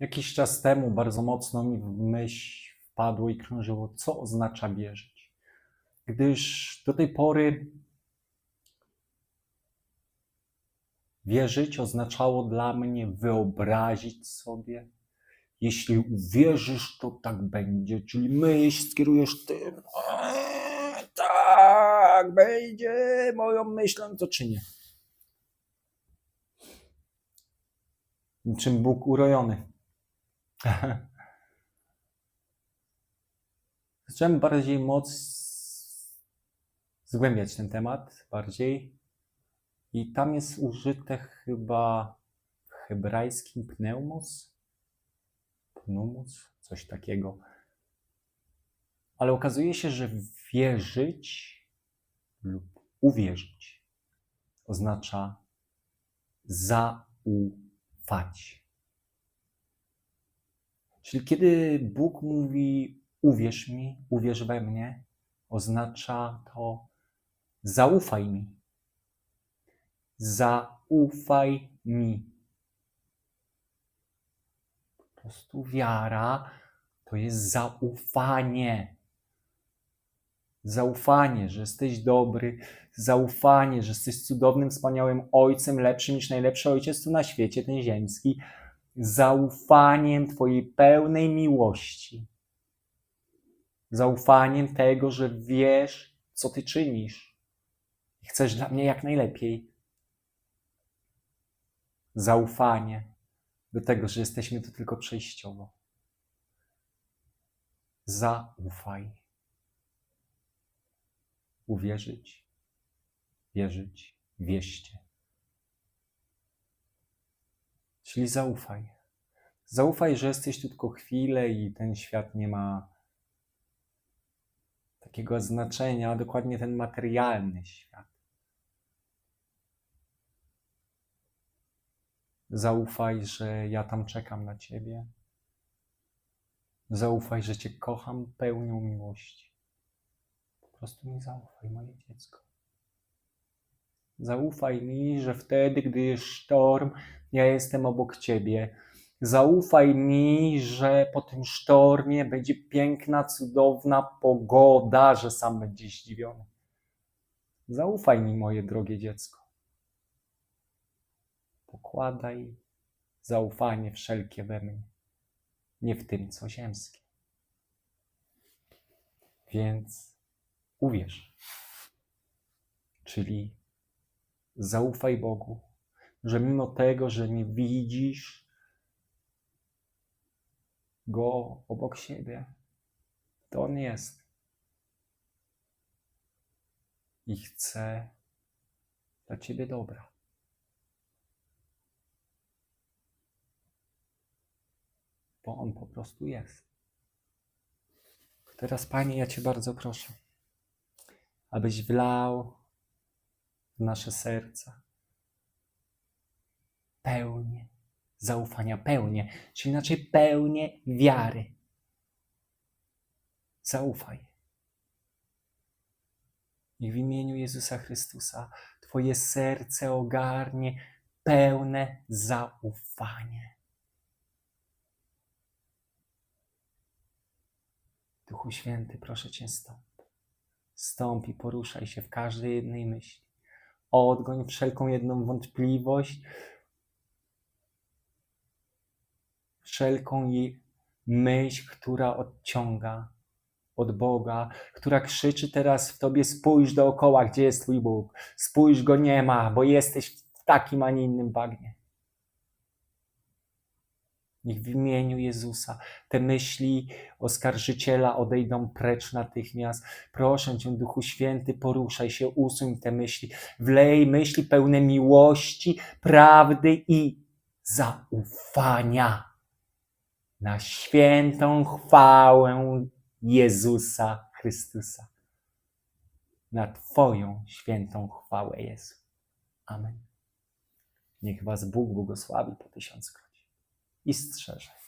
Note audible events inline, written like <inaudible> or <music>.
Jakiś czas temu bardzo mocno mi w myśl wpadło i krążyło, co oznacza wierzyć. Gdyż do tej pory wierzyć oznaczało dla mnie wyobrazić sobie, jeśli uwierzysz, to tak będzie. Czyli myśl skierujesz tym, "Eee, tak, będzie moją myślą, to czynię. Niczym Bóg urojony. <laughs> Zacząłem bardziej moc zgłębiać ten temat bardziej i tam jest użyte chyba w hebrajskim pneumos, pneumos, coś takiego. Ale okazuje się, że wierzyć lub uwierzyć oznacza zaufać. Czyli kiedy Bóg mówi uwierz mi, uwierz we mnie, oznacza to zaufaj mi. Zaufaj mi. Po prostu wiara to jest zaufanie. Zaufanie, że jesteś dobry, zaufanie, że jesteś cudownym, wspaniałym ojcem, lepszym niż najlepszy ojciec tu na świecie, ten ziemski. Zaufaniem Twojej pełnej miłości. Zaufaniem tego, że wiesz, co Ty czynisz. I chcesz dla mnie jak najlepiej. Zaufanie do tego, że jesteśmy tu tylko przejściowo. Zaufaj. Uwierzyć, wierzyć, wieście. Czyli zaufaj. Zaufaj, że jesteś tu tylko chwilę i ten świat nie ma takiego znaczenia, dokładnie ten materialny świat. Zaufaj, że ja tam czekam na Ciebie. Zaufaj, że Cię kocham pełnią miłości. Po prostu mi zaufaj, moje dziecko. Zaufaj mi, że wtedy, gdy jest sztorm, ja jestem obok Ciebie. Zaufaj mi, że po tym sztormie będzie piękna, cudowna pogoda, że sam będziesz zdziwiony. Zaufaj mi, moje drogie dziecko. Pokładaj zaufanie wszelkie we mnie, nie w tym, co ziemskie. Więc uwierz. Czyli zaufaj Bogu, że mimo tego, że nie widzisz Go obok siebie, to On jest. I chce dla Ciebie dobra. Bo On po prostu jest. Teraz, Panie, ja Cię bardzo proszę, abyś wlał w nasze serca pełnię zaufania, pełnię, czy inaczej pełnię wiary. Zaufaj. I w imieniu Jezusa Chrystusa Twoje serce ogarnie pełne zaufanie. Duchu Święty, proszę Cię stąd. Stąp i poruszaj się w każdej jednej myśli. Odgoń wszelką jedną wątpliwość, wszelką jej myśl, która odciąga od Boga, która krzyczy teraz w tobie: spójrz dookoła, gdzie jest Twój Bóg. Spójrz go nie ma, bo jesteś w takim, a nie innym bagnie. Niech w imieniu Jezusa te myśli oskarżyciela odejdą precz natychmiast. Proszę Cię, Duchu Święty, poruszaj się, usuń te myśli. Wlej myśli pełne miłości, prawdy i zaufania na świętą chwałę Jezusa Chrystusa. Na Twoją świętą chwałę Jezu. Amen. Niech Was Bóg błogosławi po tysiąckroć i strzeże.